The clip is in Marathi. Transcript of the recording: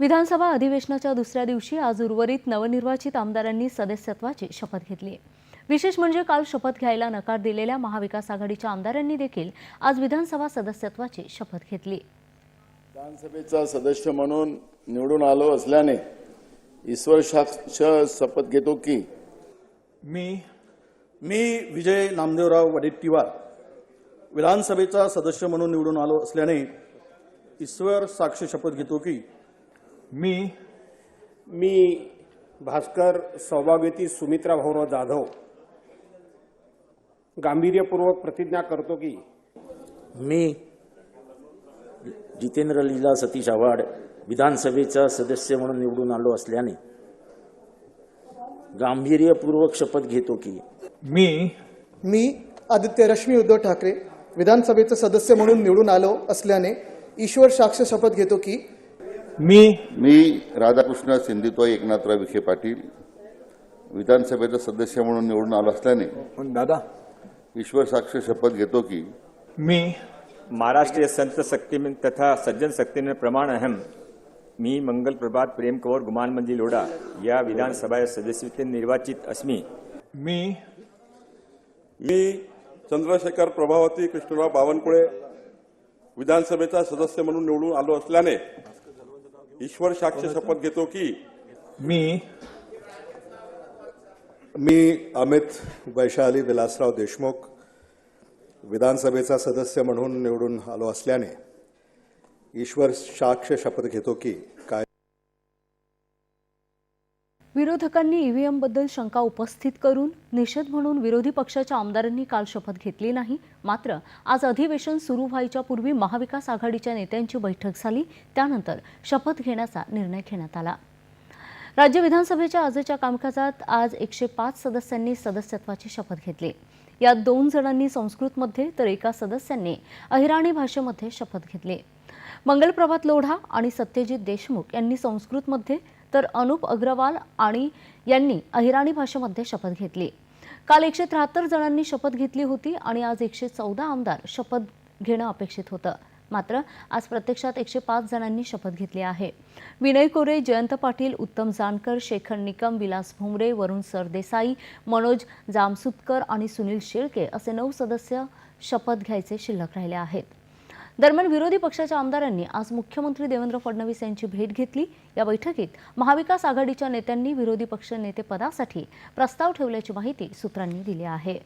विधानसभा अधिवेशनाच्या दुसऱ्या दिवशी आज उर्वरित नवनिर्वाचित आमदारांनी सदस्यत्वाची शपथ घेतली. विशेष म्हणजे काल शपथ घ्यायला नकार दिलेल्या महाविकास आघाडीच्या आमदारांनी देखील आज विधानसभा सदस्यत्वाची शपथ घेतली. विधानसभेचा सदस्य म्हणून निवडून आलो असल्याने ईश्वर साक्ष शपथ घेतो की मी मी विजय नामदेवराव वडेट्टीवार विधानसभेचा सदस्य म्हणून निवडून आलो असल्याने ईश्वर साक्ष शपथ घेतो की मी मी भास्कर सौभाग्यवती सुमित्रा भाऊराव जाधव. गांभीर्यपूर्वक प्रतिज्ञा करतो की मी जितेंद्र लीला सतीश आव्हाड विधानसभेचा सदस्य म्हणून निवडून आलो असल्याने गांभीर्यपूर्वक शपथ घेतो की मी मी आदित्य रश्मी उद्धव ठाकरे विधानसभेचे सदस्य म्हणून निवडून आलो असल्याने ईश्वर साक्ष शपथ घेतो की मी मी राधाकृष्ण सिंधुताई एकनाथराव विखे पाटील विधानसभेचा सदस्य म्हणून निवडून आलो असल्याने दादा ईश्वर साक्ष शपथ घेतो की मी महाराष्ट्रीय संत शक्ति में तथा सज्जन शक्ति में प्रमाण अहम मी मंगल प्रभात प्रेम कंवर गुमान मंजी लोढा या विधानसभा सदस्य निर्वाचित अस्मि. मी मी चंद्रशेखर प्रभावती कृष्णराव बावनकुळे विधानसभेचा सदस्य म्हणून निवडून आलो असल्याने ईश्वर साक्ष शपथ घेतो की? मी मी अमित वैशाली विलासराव देशमुख विधानसभेचा सदस्य म्हणून निवडून आलो असल्याने ईश्वर साक्ष शपथ घेतो की काय? विरोधकांनी ईव्हीएमबद्दल शंका उपस्थित करून निषेध म्हणून विरोधी पक्षाच्या आमदारांनी काल शपथ घेतली नाही. मात्र आज अधिवेशन सुरू व्हायच्या पूर्वी महाविकास आघाडीच्या नेत्यांची बैठक झाली. त्यानंतर शपथ घेण्याचा निर्णय घेण्यात आला. राज्य विधानसभेच्या आजच्या कामकाजात आज एकशे पाच सदस्यांनी सदस्यत्वाची शपथ घेतली. यात दोन जणांनी संस्कृतमध्ये तर एका सदस्यांनी अहिराणी भाषेमध्ये शपथ घेतली. मंगलप्रभात लोढा आणि सत्यजित देशमुख यांनी संस्कृतमध्ये तर अनुप अग्रवाल आणि यांनी अहिराणी भाषेमध्ये शपथ घेतली. काल एकशे त्र्याहत्तर जणांनी शपथ घेतली होती आणि आज एकशे चौदा आमदार शपथ घेणं अपेक्षित होतं. मात्र आज प्रत्यक्षात एकशे पाच जणांनी शपथ घेतली आहे. विनय कोरे जयंत पाटील उत्तम जानकर शेखर निकम विलास भोंगरे वरुण सरदेसाई मनोज जामसुतकर आणि सुनील शेळके असे नऊ सदस्य शपथ घ्यायचे शिल्लक राहिले आहेत. दरम्यान विरोधी पक्षाच्या आमदारांनी आज मुख्यमंत्री देवेंद्र फडणवीस यांची भेट घेतली. या बैठकीत महाविकास आघाडीच्या नेत्यांनी विरोधी पक्ष नेतेपदासाठी प्रस्ताव ठेवल्याची माहिती सूत्रांनी दिली आहे.